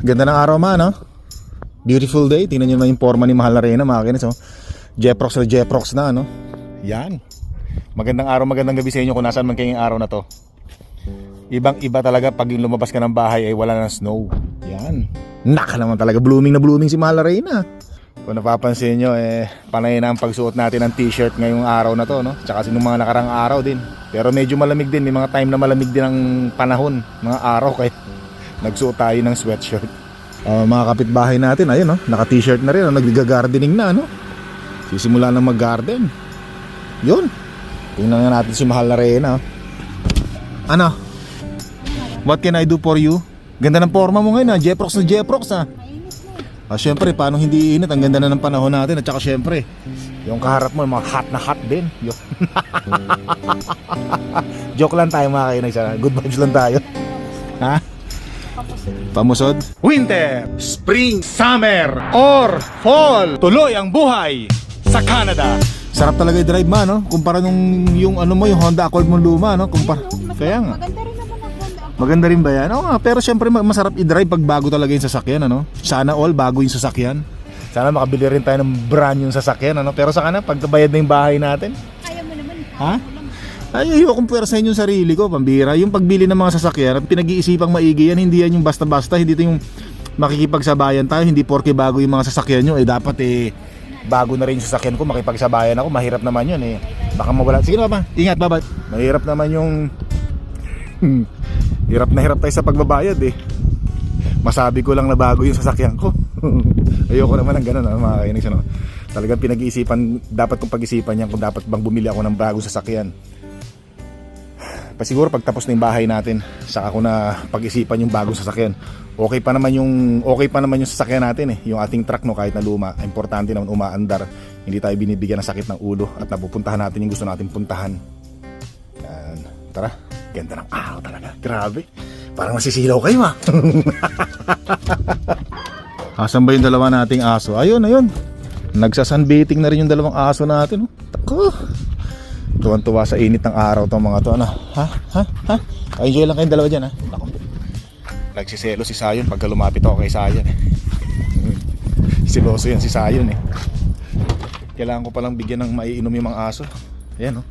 Ganda ng araw man, no? Beautiful day. Tingnan nyo naman yung forma ni Mahal na Reyna, mga kinis, oh. Jeprox na Jeprox na, no? Yan. Magandang araw, magandang gabi sa inyo kung nasaan man kayong araw na to. Ibang iba talaga pag lumabas ka ng bahay ay wala ng snow. Yan. Naka naman talaga, blooming na blooming si Mahal na Reyna. Kung napapansin nyo, eh, panay na ang pagsuot natin ng t-shirt ngayong araw na to, no? Tsaka sinong mga nakarang araw din. Pero medyo malamig din, may mga time na malamig din ang panahon, mga araw, kaya nagsuot tayo ng sweatshirt. Uh, mga kapitbahay natin, ayun, no? naka-t-shirt na rin, no? nagga-gardening na, no? Sisimula na mag-garden. Yun. Tingnan nga natin si Mahal na Reyna. oh. Ano? What can I do for you? Ganda ng forma mo ngayon, ha? Jeprox na Jeprox, ha? Ah, syempre, paano hindi init? Ang ganda na ng panahon natin. At saka syempre, yung kaharap mo, mga hot na hot din. Joke lang tayo mga kainay. Sana. Good vibes lang tayo. Ha? Pamusod? Winter, Spring, Summer, or Fall. Tuloy ang buhay sa Canada. Sarap talaga i-drive ma, no? Kumpara nung yung ano mo, yung Honda Accord mo luma, no? Kumpara. Kaya nga. Maganda rin naman ang Honda. Maganda rin ba yan? Oo nga, pero syempre ma- masarap i-drive pag bago talaga yung sasakyan, ano? Sana all bago yung sasakyan. Sana makabili rin tayo ng brand yung sasakyan, ano? Pero sa kana, pagkabayad na yung bahay natin, Kaya mo naman. Ha? Lang. Ay, ayokong puwersahin yung sarili ko, pambira. Yung pagbili ng mga sasakyan, at pinag-iisipang maigi yan, hindi yan yung basta-basta, hindi ito yung makikipagsabayan tayo, hindi porke bago yung mga sasakyan nyo, eh dapat eh, bago na rin yung sasakyan ko, makipagsabayan ako, mahirap naman yun eh. Baka mawala. Sige na ba? Ingat ba Mahirap naman yung... hirap na hirap tayo sa pagbabayad eh. Masabi ko lang na bago yung sasakyan ko. Ayoko naman ng ganun, ah, mga kainis. Ano? Talagang pinag-iisipan, dapat kong pag-isipan yan kung dapat bang bumili ako ng bagong sasakyan. Pa siguro pag tapos na yung bahay natin, saka ko na pag-isipan yung bagong sasakyan. Okay pa naman yung okay pa naman yung sasakyan natin eh, yung ating truck no kahit na luma. Importante naman umaandar. Hindi tayo binibigyan ng sakit ng ulo at napupuntahan natin yung gusto natin puntahan. Yan. Tara, ganda ng araw talaga. Grabe. Parang masisilaw kayo ah. Asan ba yung dalawa nating aso? Ayun, ayun. Nagsasunbathing na rin yung dalawang aso natin. oh. Tuwan-tuwa sa init ng araw tong mga to. Ano? Ha? Ha? Ha? Enjoy lang kayong dalawa dyan ha. Nako. Nagsiselo si Sayon pagka lumapit ako kay Sayon eh. Siloso yan si Sayon eh. Kailangan ko palang bigyan ng maiinom yung mga aso. Ayan oh.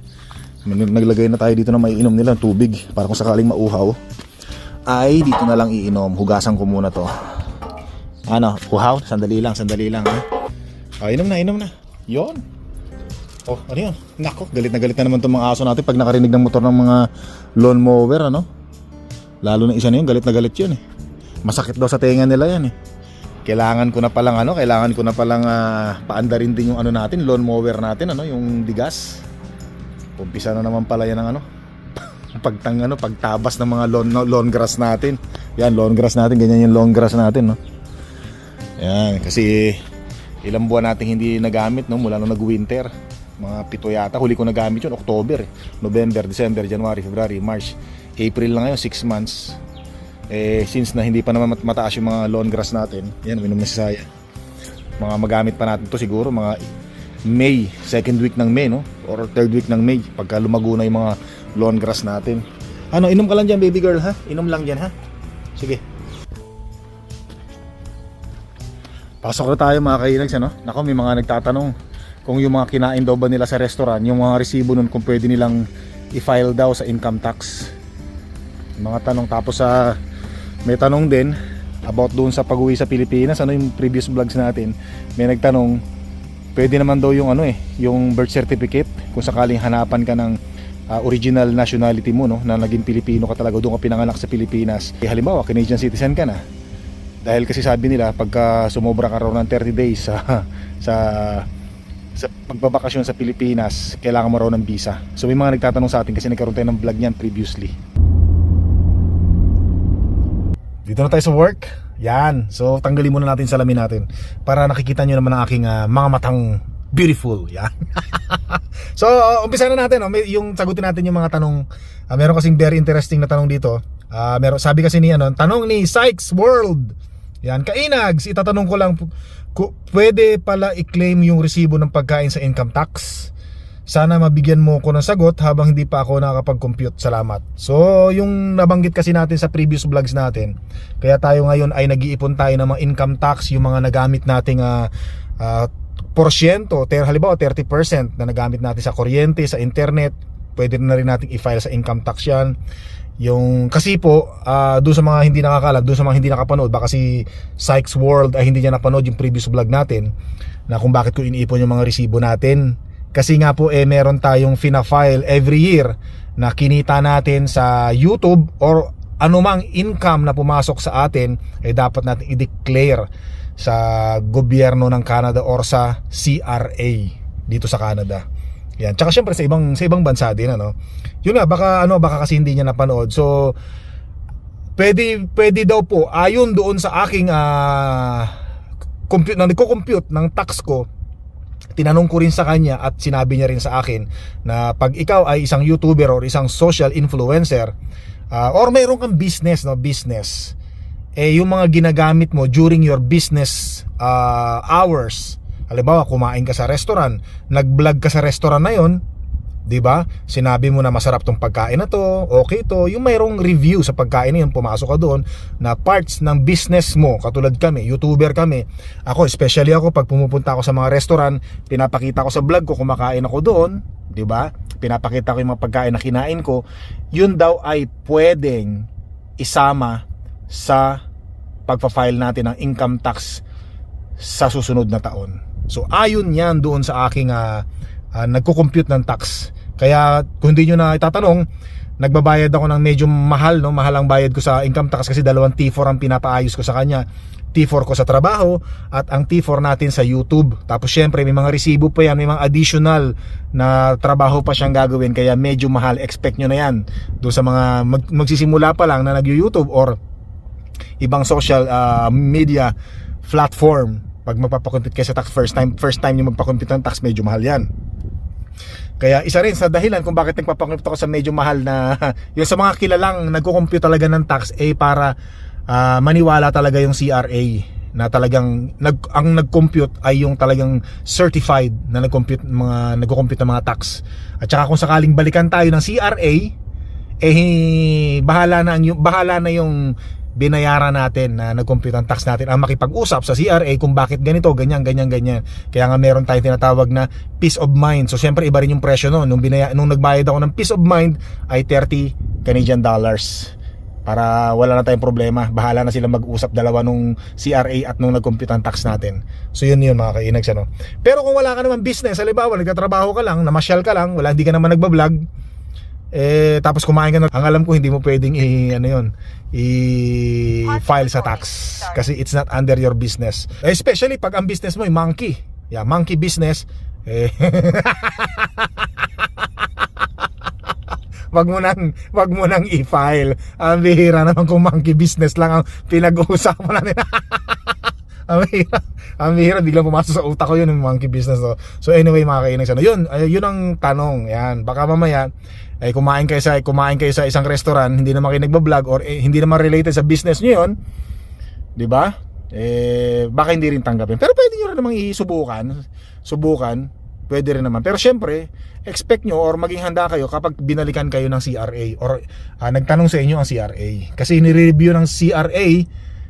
Nag- Naglagay na tayo dito ng maiinom nila tubig para kung sakaling mauhaw. Ay dito na lang iinom. Hugasan ko muna to. Ano? Uhaw? Sandali lang, sandali lang ha. Ah, inom na, inom na. Yon. Oh, ano yun? Nako, galit na galit na naman itong mga aso natin pag nakarinig ng motor ng mga lawn mower, ano? Lalo na isa na yun, galit na galit yun eh. Masakit daw sa tenga nila yan eh. Kailangan ko na palang ano, kailangan ko na palang ah, paandarin din yung ano natin, lawn mower natin, ano, yung digas. Umpisa na naman pala yan ng ano, pagtang ano, pagtabas ng mga lawn, lawn grass natin. Yan, lawn grass natin, ganyan yung lawn grass natin, no? Yan, kasi ilang buwan natin hindi nagamit no mula nung nag-winter. Mga pito yata, huli ko nagamit yun, October, eh. November, December, January, February, March, April lang ngayon, 6 months. Eh, since na hindi pa naman mat- mataas yung mga lawn grass natin, yan, minom na si Saya. Mga magamit pa natin to siguro, mga May, second week ng May, no? Or third week ng May, pagka lumago na yung mga lawn grass natin. Ano, inom ka lang dyan, baby girl, ha? Inom lang dyan, ha? Sige. Pasok na tayo mga kainags ano? Nako may mga nagtatanong kung yung mga kinain daw ba nila sa restaurant, yung mga resibo nun kung pwede nilang i-file daw sa income tax. Mga tanong tapos sa may tanong din about doon sa pag-uwi sa Pilipinas, ano yung previous vlogs natin. May nagtanong pwede naman daw yung ano eh, yung birth certificate kung sakaling hanapan ka ng ah, original nationality mo no, na naging Pilipino ka talaga doon ka pinanganak sa Pilipinas. Eh, halimbawa, Canadian citizen ka na dahil kasi sabi nila pagka sumobra ka raw ng 30 days sa sa sa pagbabakasyon sa Pilipinas, kailangan mo raw ng visa. So may mga nagtatanong sa atin kasi nagkaroon tayo ng vlog niyan previously. Dito na tayo sa work. Yan. So tanggalin muna natin salamin natin para nakikita nyo naman ang aking ah, mga matang beautiful. Yan. so uh, umpisa na natin. Oh. May, yung sagutin natin yung mga tanong. Ah, meron kasing very interesting na tanong dito. Ah, meron, sabi kasi ni ano, tanong ni Sykes World. Yan, kainags, itatanong ko lang, pwede pala i-claim yung resibo ng pagkain sa income tax? sana mabigyan mo ko ng sagot habang hindi pa ako nakakapag-compute. Salamat. So, yung nabanggit kasi natin sa previous vlogs natin, kaya tayo ngayon ay nag-iipon tayo ng mga income tax, yung mga nagamit nating ah, ah, porsyento, ter, halimbawa 30% na nagamit natin sa kuryente, sa internet, pwede na rin nating i-file sa income tax yan. Yung kasi po, ah, doon sa mga hindi nakakalam, doon sa mga hindi nakapanood, baka si Sykes World ay hindi niya napanood yung previous vlog natin na kung bakit ko iniipon yung mga resibo natin. Kasi nga po eh meron tayong fina-file every year na kinita natin sa YouTube or anumang income na pumasok sa atin ay dapat natin i-declare sa gobyerno ng Canada or sa CRA dito sa Canada. Yan. Tsaka syempre sa ibang sa ibang bansa din ano. Yun nga baka ano baka kasi hindi niya napanood. So pwede pwede daw po ayon doon sa aking ah compute na nagko-compute ng tax ko tinanong ko rin sa kanya at sinabi niya rin sa akin na pag ikaw ay isang YouTuber or isang social influencer ah, or mayroon kang business no business eh yung mga ginagamit mo during your business ah, hours halimbawa kumain ka sa restaurant nag-vlog ka sa restaurant na yon 'di ba? Sinabi mo na masarap tong pagkain na to, okay to. Yung mayroong review sa pagkain na yun, pumasok ka doon na parts ng business mo, katulad kami, YouTuber kami. Ako, especially ako pag pumupunta ako sa mga restaurant, pinapakita ko sa vlog ko kumakain ako doon, 'di ba? Pinapakita ko yung mga pagkain na kinain ko. Yun daw ay pwedeng isama sa pagpa-file natin ng income tax sa susunod na taon. So ayon yan doon sa aking uh, nagko-compute ng tax. Kaya kung hindi nyo na itatanong, nagbabayad ako ng medyo mahal, no? mahal ang bayad ko sa income tax kasi dalawang T4 ang pinapaayos ko sa kanya. T4 ko sa trabaho at ang T4 natin sa YouTube. Tapos syempre may mga resibo pa yan, may mga additional na trabaho pa siyang gagawin kaya medyo mahal. Expect nyo na yan. Doon sa mga mag, magsisimula pa lang na nag-YouTube or ibang social uh, media platform pag magpapakompute kayo sa tax first time first time niyo magpakompute ng tax medyo mahal yan kaya isa rin sa dahilan kung bakit nagpapakompute ako sa medyo mahal na yung sa mga kilalang nagko-compute talaga ng tax eh para uh, maniwala talaga yung CRA na talagang nag ang nag-compute ay yung talagang certified na nag-compute mga nagko-compute ng mga tax. At saka kung sakaling balikan tayo ng CRA eh bahala na ang bahala na yung binayaran natin na nag-compute ang tax natin ang makipag-usap sa CRA kung bakit ganito, ganyan, ganyan, ganyan. Kaya nga meron tayong tinatawag na peace of mind. So syempre iba rin yung presyo no. Nung, binaya, nung nagbayad ako ng peace of mind ay 30 Canadian dollars. Para wala na tayong problema. Bahala na sila mag-usap dalawa nung CRA at nung nag-compute ang tax natin. So yun yun mga kainags ano. Pero kung wala ka naman business, halimbawa nagtatrabaho ka lang, namasyal ka lang, wala hindi ka naman nagba-vlog, eh tapos kumain ka na. Ang alam ko hindi mo pwedeng i ano yon i file sa tax. kasi it's not under your business. Especially pag ang business mo ay monkey. Yeah monkey business. Eh. Wag mo nang wag mo nang i-file. Ang bihira naman kung monkey business lang ang pinag-uusapan natin. Ang bihira. Ang bihira biglang pumasok sa utak ko yun yung monkey business. No? so anyway mga kainags ano yun yun ang tanong. Yan baka mamaya ay kumain kayo sa kumain kayo sa isang restaurant hindi naman kayo nagba-vlog or eh, hindi naman related sa business niyo yun. 'di ba? Eh baka hindi rin tanggapin. Pero pwede niyo rin namang isubukan. Subukan. Pwede rin naman. Pero syempre expect nyo or maging handa kayo kapag binalikan kayo ng CRA or uh, nagtanong sa inyo ang CRA kasi nire-review ng CRA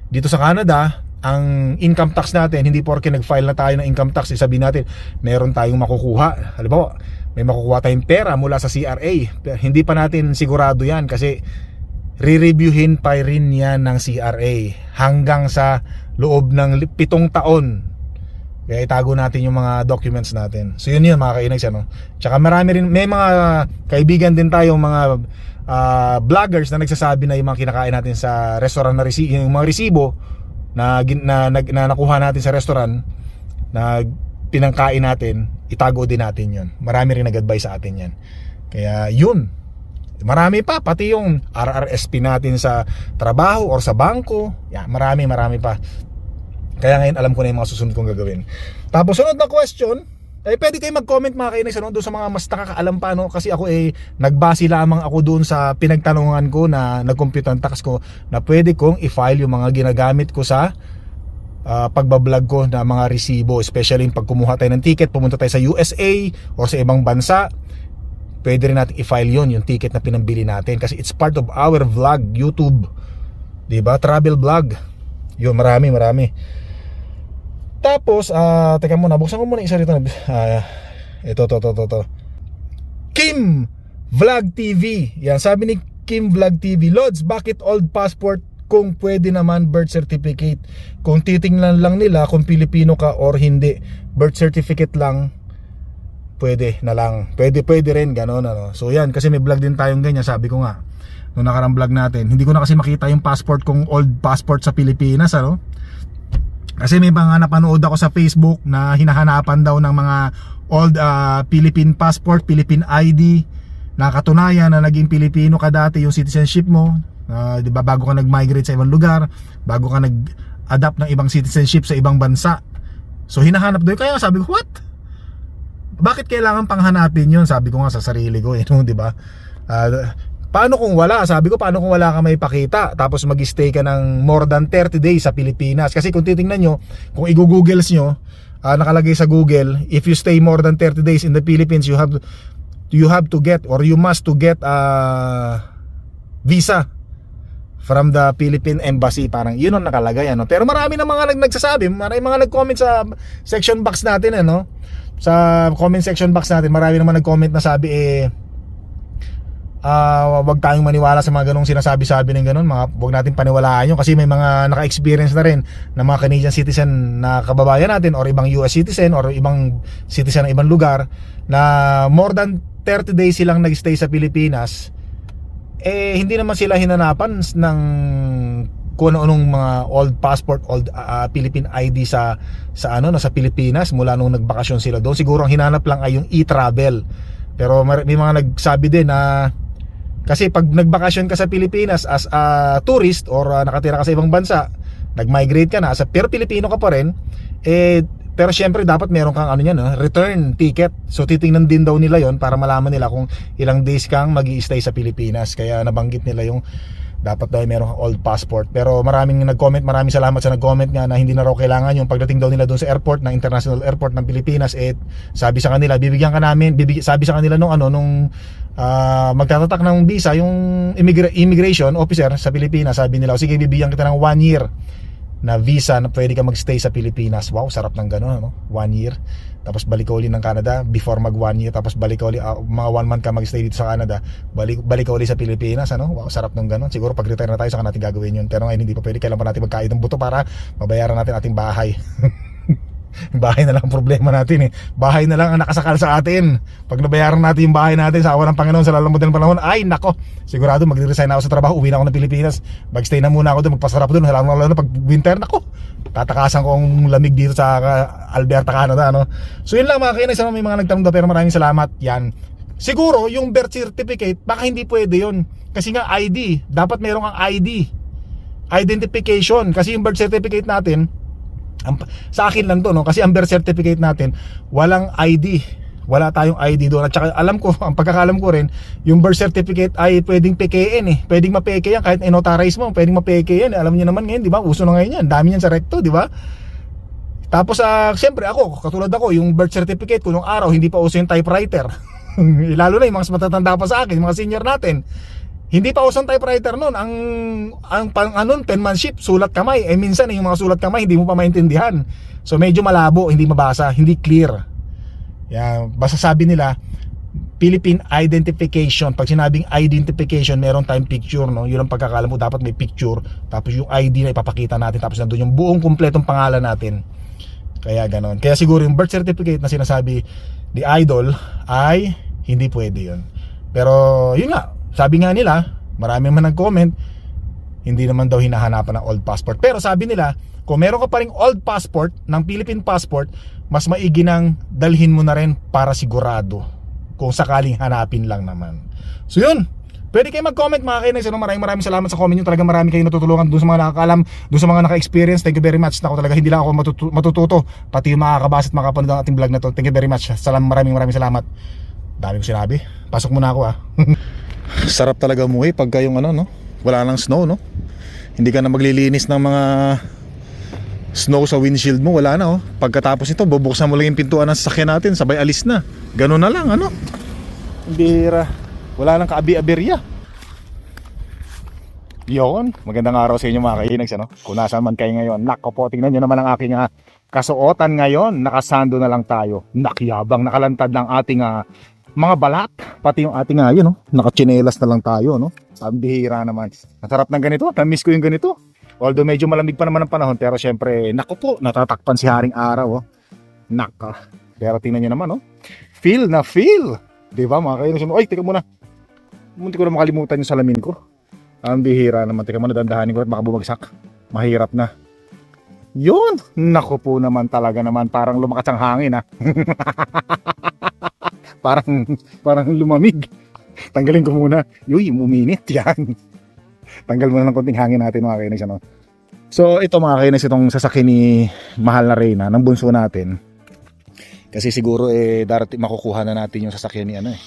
dito sa Canada ang income tax natin, hindi porke nag-file na tayo ng income tax, isabihin natin, meron tayong makukuha. Halimbawa, may makukuha tayong pera mula sa CRA. Hindi pa natin sigurado yan kasi re-reviewin pa rin yan ng CRA hanggang sa loob ng pitong taon. Kaya itago natin yung mga documents natin. So yun yun mga kainags ano. Tsaka marami rin, may mga kaibigan din tayong mga uh, vloggers na nagsasabi na yung mga kinakain natin sa restaurant na resi- yung mga resibo na, na, na, na nakuha natin sa restaurant na pinangkain natin, itago din natin yun. Marami rin nag-advise sa atin yan. Kaya yun, marami pa, pati yung RRSP natin sa trabaho or sa bangko, yan, marami, marami pa. Kaya ngayon alam ko na yung mga susunod kong gagawin. Tapos sunod na question, eh pwede kayo mag-comment mga kainis ano, doon sa mga mas nakakaalam pa no? kasi ako eh nagbase lamang ako doon sa pinagtanungan ko na nag-compute ang tax ko na pwede kong i-file yung mga ginagamit ko sa ah, pagbablog ko na mga resibo, especially pag kumuha tayo ng ticket, pumunta tayo sa USA or sa ibang bansa, pwede rin natin i-file yon yung ticket na pinambili natin kasi it's part of our vlog, YouTube. 'Di ba? Travel vlog. Yun, marami, marami. Tapos, ah, teka muna, buksan ko muna isa rito. Ah, ito, to, to, to, to. Kim Vlog TV. Yan, sabi ni Kim Vlog TV, Lods, bakit old passport kung pwede naman birth certificate? Kung titingnan lang nila kung Pilipino ka or hindi, birth certificate lang, pwede na lang. Pwede, pwede rin, gano'n, ano. So yan, kasi may vlog din tayong ganyan, sabi ko nga, nung nakarang vlog natin, hindi ko na kasi makita yung passport kung old passport sa Pilipinas, ano. Kasi may mga napanood ako sa Facebook na hinahanapan daw ng mga old ah, Philippine passport, Philippine ID na katunayan na naging Pilipino ka dati yung citizenship mo, Ah, 'di ba bago ka nag-migrate sa ibang lugar, bago ka nag-adapt ng ibang citizenship sa ibang bansa. So hinahanap doon kaya sabi ko, what? Bakit kailangan panghanapin 'yon? Sabi ko nga sa sarili ko, eh, no, 'di ba? Ah, paano kung wala? Sabi ko, paano kung wala ka may pakita? Tapos mag-stay ka ng more than 30 days sa Pilipinas. Kasi kung titingnan nyo, kung i-googles nyo, ah, nakalagay sa Google, if you stay more than 30 days in the Philippines, you have you have to get or you must to get a visa from the Philippine Embassy parang yun ang nakalagay ano. Pero marami na mga nag nagsasabi marami mga nag-comment sa section box natin ano. Sa comment section box natin marami naman nag-comment na sabi eh ah wag tayong maniwala sa mga ganong sinasabi-sabi ng ganon mga wag natin paniwalaan yun. Kasi may mga naka-experience na rin ng mga Canadian citizen na kababayan natin or ibang US citizen or ibang citizen ng ibang lugar na more than 30 days silang nag-stay sa Pilipinas eh hindi naman sila hinanapan ng kung ano-anong mga old passport, old ah, Philippine ID sa sa ano, sa Pilipinas mula nung nagbakasyon sila doon. Siguro ang hinanap lang ay yung e-travel. Pero may mga nagsabi din na kasi pag nagbakasyon ka sa Pilipinas as a tourist or ah, nakatira ka sa ibang bansa, nag-migrate ka na as a pero Pilipino ka pa rin, eh pero syempre dapat meron kang ano yan, no? return ticket. So titingnan din daw nila yon para malaman nila kung ilang days kang magi stay sa Pilipinas. Kaya nabanggit nila yung dapat daw meron kang old passport. Pero maraming nag-comment, maraming salamat sa nag-comment nga na hindi na raw kailangan yung pagdating daw nila doon sa airport ng International Airport ng Pilipinas eh sabi sa kanila bibigyan ka namin, bibig, sabi sa kanila nung ano nung ah, magtatatak ng visa yung immigra- immigration officer sa Pilipinas, sabi nila, "O, sige bibigyan kita ng one year na visa na pwede ka magstay sa Pilipinas. Wow, sarap ng gano'n, no? One year. Tapos balik ka uli ng Canada before mag one year. Tapos balik ka uli, ah, mga one month ka magstay dito sa Canada. Balik, balik uli sa Pilipinas, ano? Wow, sarap ng gano'n. Siguro pag retire na tayo, saka natin gagawin yun. Pero ngayon hindi pa pwede. Kailan pa natin magkain ng buto para mabayaran natin ating bahay. bahay na lang ang problema natin eh. Bahay na lang ang nakasakal sa atin. Pag nabayaran natin yung bahay natin sa awa ng Panginoon sa lalamod ng panahon, ay nako, sigurado mag-resign ako sa trabaho, uwi na ako ng Pilipinas. Magstay na muna ako doon, magpasarap doon, lalo lalo pag winter nako. Tatakasan ko ang lamig dito sa uh, Alberta, Canada, no. So yun lang mga kainis, ano, may mga nagtanong daw, pero maraming salamat. Yan. Siguro yung birth certificate, baka hindi pwede yun. Kasi nga ID, dapat meron kang ID. Identification kasi yung birth certificate natin ang, sa akin lang to no? Kasi ang birth certificate natin walang ID wala tayong ID doon. At saka alam ko ang pagkakalam ko rin yung birth certificate ay pwedeng PKN eh. Pwedeng ma-PK yan. Kahit inotarize mo pwedeng ma-PK yan eh. alam niyo naman ngayon di ba? Uso na ngayon yan. Dami yan sa recto di ba? Tapos ah siyempre ako katulad ako yung birth certificate ko nung araw hindi pa uso yung typewriter. Lalo na yung mga matatanda pa sa akin mga senior natin hindi pa usang typewriter noon. Ang ang pang anon penmanship, sulat kamay. Eh minsan yung mga sulat kamay hindi mo pa maintindihan. So medyo malabo, hindi mabasa, hindi clear. Yan, basta sabi nila Philippine identification. Pag sinabing identification, meron tayong picture, no? Yun ang pagkakalam mo, dapat may picture. Tapos yung ID na ipapakita natin, tapos nandoon yung buong kumpletong pangalan natin. Kaya ganon. Kaya siguro yung birth certificate na sinasabi ni Idol ay hindi pwede yun. Pero yun nga, sabi nga nila, marami man nag-comment, hindi naman daw hinahanapan ng old passport. Pero sabi nila, kung meron ka pa ring old passport, ng Philippine passport, mas maigi nang dalhin mo na rin para sigurado. Kung sakaling hanapin lang naman. So yun, Pwede kayo mag-comment mga kainis. Ano, maraming maraming salamat sa comment nyo. Talaga marami kayong natutulungan doon sa mga nakakalam, doon sa mga naka-experience. Thank you very much. Ako talaga hindi lang ako matutu matututo. Pati yung makakabasa at makapanood ng ating vlog na to. Thank you very much. Salam, maraming maraming salamat. Dami ko sinabi. Pasok muna ako ah. Sarap talaga umuwi pagka yung ano no. Wala nang snow no. Hindi ka na maglilinis ng mga snow sa windshield mo, wala na oh. Pagkatapos nito, bubuksan mo lang yung pintuan ng sasakyan natin, sabay alis na. Ganun na lang, ano? Bira. Wala nang kaabi-aberya. Yon, magandang araw sa inyo mga kainags, ano? Kung nasa man kayo ngayon, nako po, tingnan nyo naman ang aking ah, kasuotan ngayon. Nakasando na lang tayo. Nakyabang, nakalantad ng ating ah, mga balat. Pati yung ating, uh, yun, no? nakachinelas na lang tayo, no? Pambihira naman. Nasarap ng ganito, namiss ko yung ganito. Although medyo malamig pa naman ang panahon, pero syempre, nako po, natatakpan si Haring Araw, oh. Naka. Pero tingnan nyo naman, oh. Feel na feel. Di ba mga kainags? Ay, teka muna. Munti ko na makalimutan yung salamin ko. Ang bihira naman. Teka muna, dandahanin ko at baka bumagsak. Mahirap na. Yun! Naku po naman talaga naman. Parang lumakas ang hangin ha. parang, parang lumamig. Tanggalin ko muna. Yuy, uminit yan. Tanggal muna ng konting hangin natin mga kainis. Ano? So ito mga kainis, itong sasakyan ni Mahal na Reyna, ng bunso natin. Kasi siguro eh darating makukuha na natin yung sasakyan ni ano eh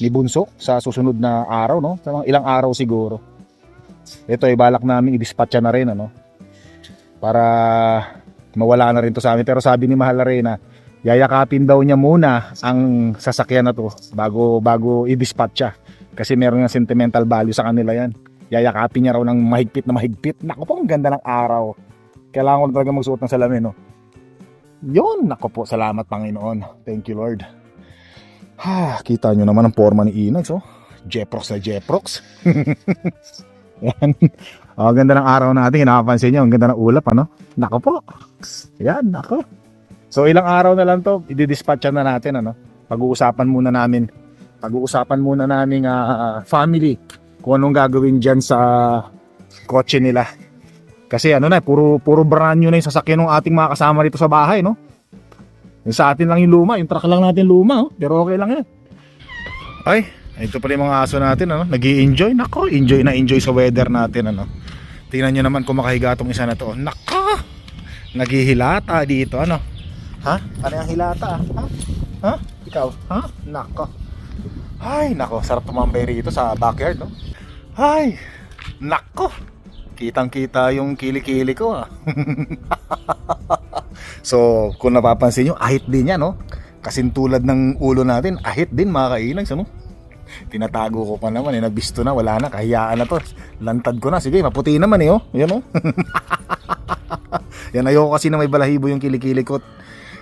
ni Bunso sa susunod na araw no sa mga ilang araw siguro ito ay balak namin i-dispatcha na rin ano para mawala na rin to sa amin pero sabi ni Mahal Arena yayakapin daw niya muna ang sasakyan na to bago bago i-dispatcha kasi meron ng sentimental value sa kanila yan yayakapin niya raw ng mahigpit na mahigpit nako po ang ganda ng araw kailangan ko talaga magsuot ng salamin no yon nako po salamat Panginoon thank you Lord ha kita nyo naman ang forma ni Inags oh Jeprox na Jeprox Yan. Oh, ganda ng araw natin. Nakakapansin nyo. Ang ganda ng ulap, ano? Nako po. Yan, nako. So, ilang araw na lang to. I-dispatcha na natin, ano? Pag-uusapan muna namin. Pag-uusapan muna namin ah, family. Kung anong gagawin dyan sa kotse nila. Kasi ano na, puro, puro brand new na yung sasakyan ng ating mga kasama dito sa bahay, no? Yung sa atin lang yung luma. Yung truck lang natin luma, oh. Pero okay lang yan. Ay, ito pala yung mga aso natin, ano? nag enjoy Nako, enjoy na enjoy sa weather natin, ano? Tingnan nyo naman kung makahiga tong isa na to. Nako! Naghihilata dito, ano? Ha? Ano yung hilata, ah? ha? Ha? Ikaw? Ha? Nako. Ay, nako, sarap tumambay rito sa backyard, no? Ay, nako! Kitang-kita yung kilikili ko, ah. so, kung napapansin nyo, ahit din yan, no? Kasing tulad ng ulo natin, ahit din mga kainags, ano? Tinatago ko pa naman eh, nabisto na, wala na, kahiyaan na to. Lantad ko na, sige, maputi naman eh, oh. Yan, oh. Yan, ayoko kasi na may balahibo yung kilikili ko.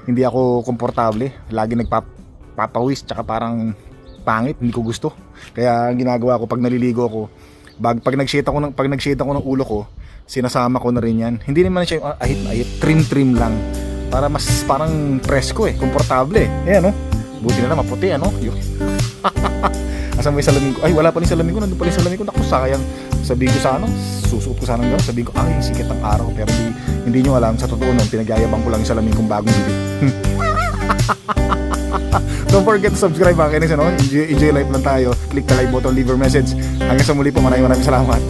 Hindi ako komportable. Lagi nagpapawis, tsaka parang pangit, hindi ko gusto. Kaya ang ginagawa ko pag naliligo ako, bag, pag nag-shade ako ng pag nag-shade ako ng ulo ko, sinasama ko na rin 'yan. Hindi naman siya ah, ahit ahit, trim trim lang para mas parang presko eh, komportable eh. Ayan oh. Buti na lang maputi ano. Asan mo yung salamin ko? Ay, wala pa rin salamin ko. Nandun pa rin salamin ko. Naku, sayang. Sabihin ko sa ano, susuot ko sana ng gano'n. Sabihin ko, ay, sikat ang araw. Pero hindi, hindi nyo alam. Sa totoo nun, pinagyayabang ko lang yung salamin kong bagong bili. Don't forget to subscribe mga kinis. Ano? Enjoy, enjoy life lang tayo. Click the like button, leave your message. Hanggang sa muli po, maraming maraming salamat.